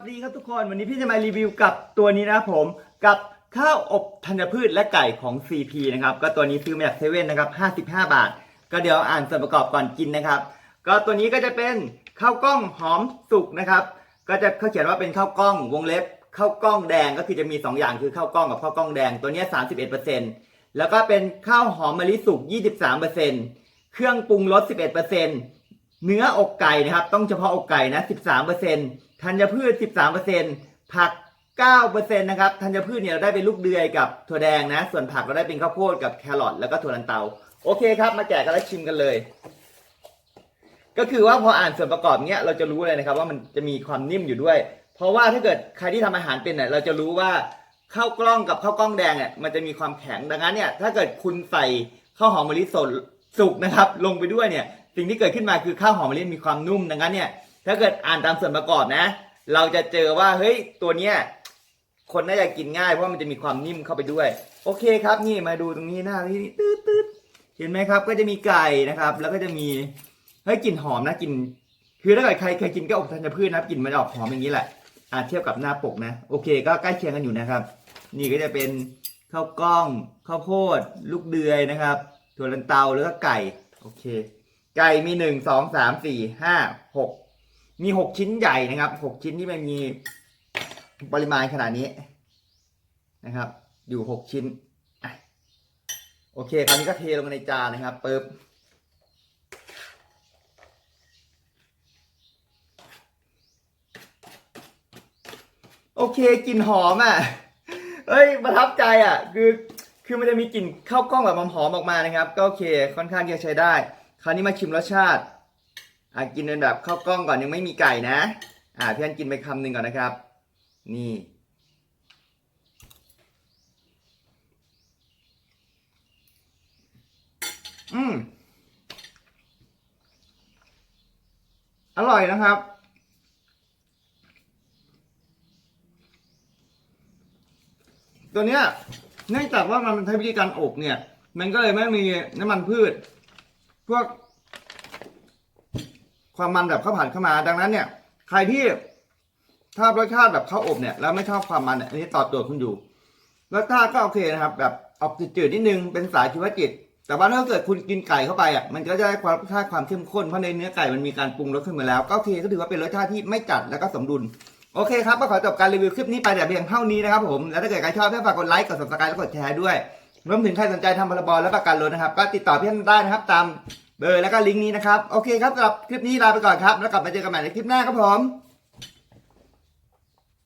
สวัสดีครับทุกคนวันนี้พี่จะมารีวิวกับตัวนี้นะครับผมกับข้าวอบธัญพืชและไก่ของ CP นะครับก็ตัวนี้ซื้อมาจากเซเว่นนะครับ55 บาท ก็เดี๋ยวอ่านส่วนประกอบก่อนกินนะครับ ก็ตัวนี้ก็จะเป็นข้าวกล้องหอมสุกนะครับ ก็จะเขาเขียนว่าเป็นข้าวกล้องวงเล็บข้าวกล้องแดงก็คือจะมี 2 อย่างคือข้าวกล้องกับข้าวกล้องแดงตัวนี้ 31%แล้วก็เป็นข้าวหอมมะลิสุก23%เครื่องปรุงรส11% เนื้ออกไก่นะครับ ต้องเฉพาะอกไก่นะ 13%ธัญพืช 13%ผัก 9%นะครับ ธัญพืชเนี่ยเราได้เป็นลูกเดือยกับถั่วแดงนะ ส่วนผักเราได้เป็นข้าวโพดกับแครอทแล้วก็ถั่วลันเตา โอเคครับ มาแกะกันแล้วชิมกันเลย ก็คือว่าพออ่านส่วนประกอบเนี้ยเราจะรู้เลยนะครับ ว่ามันจะมีความนิ่มอยู่ด้วย เพราะว่าถ้าเกิดใครที่ทำอาหารเป็นเนี่ยเราจะรู้ว่าข้าวกล้องกับข้าวกล้องแดงเนี่ยมันจะมีความแข็งดังนั้นเนี่ยถ้าเกิดคุณใส่ข้าวหอมมะลิสดสุกนะครับ ลงไปด้วยเนี่ย สิ่งที่เกิดขึ้นมาคือข้าวหอมมะลิมีความนุ่มดังนั้นเนี่ยถ้าเกิดอ่านตามส่วนประกอบนะ เราจะเจอว่าเฮ้ยตัวเนี้ยคนน่าจะกินง่ายเพราะมันจะมีความนิ่มเข้าไปด้วย โอเคครับนี่มาดูตรงนี้หน้าที่ตืดตืดเห็นไหมครับ ก็จะมีไก่นะครับ แล้วก็จะมีเฮ้ยกลิ่นหอมนะกลิ่นคือถ้าเกิดใครเคยกินก็อบธัญพืชนะกลิ่นมันออกหอมอย่างนี้แหละอาเทียบกับหน้าปกนะ โอเคก็ใกล้เคียงกันอยู่นะครับ นี่ก็จะเป็นข้าวกล้องข้าวโพด ลูกเดือยนะครับถั่วลันเตาแล้วก็ไก่ โอเค ไก่มีหนึ่งสองสามสี่ห้าหกมีหกชิ้นใหญ่นะครับหกชิ้นที่มันมีปริมาณขนาดนี้นะครับ อยู่หกชิ้นอโอเคคราวนี้ก็เทลงในจานนะครับปึ๊บโอเคกลิ่นหอมอะเอ้ยประทับใจอะ คือคือมันจะมีกลิ่นข้าวกล้องแบบหอมๆออกมานะครับ ก็โอเคค่อนข้างจะใช้ได้ คราวนี้มาชิมรสชาติ อะกินเป็นแบบข้าวกล้องก่อนยังไม่มีไก่นะ อ่าพี่อันกินไปคำหนึ่งก่อนนะครับ นี่ อืมอร่อยนะครับ ตัวเนี้ยเนื่องจากว่ามันใช้วิธีการอบเนี่ย มันก็เลยไม่มีน้ำมันพืช พวก ความมันแบบข้าวผัดเข้ามา ดังนั้นเนี่ย ใครที่ชอบรสชาติแบบข้าวอบเนี่ย แล้วไม่ชอบความมันเนี่ยอันนี้ตอบโจทย์คุณอยู่รสชาติก็โอเคนะครับ แบบออกจืดๆนิดนึงเป็นสายชีวจิต แต่ว่าถ้าเกิดคุณกินไก่เข้าไปอะมันก็จะได้ความรสชาติความเข้มข้นเพราะในเนื้อไก่มันมีการปรุงรสขึ้นมาแล้ว ก็โอเคก็ถือว่าเป็นรสชาติที่ไม่จัดแล้วก็สมดุลโอเคครับก็ขอจบการรีวิวคลิปนี้ไปแต่เพียงเท่านี้นะครับผม แล้วถ้าเกิดใครชอบให้ฝากกดไลค์ กด subscribe และกดแชร์ด้วย รวมถึงใครสนใจทำพรบและประกันรถนะครับ ก็ติดต่อพี่ท่านได้นะครับ ตามเบอร์แล้วก็ลิงก์นี้นะครับ โอเคครับสำหรับคลิปนี้ลาไปก่อนครับ แล้วกลับมาเจอกันใหม่ในคลิปหน้าครับผม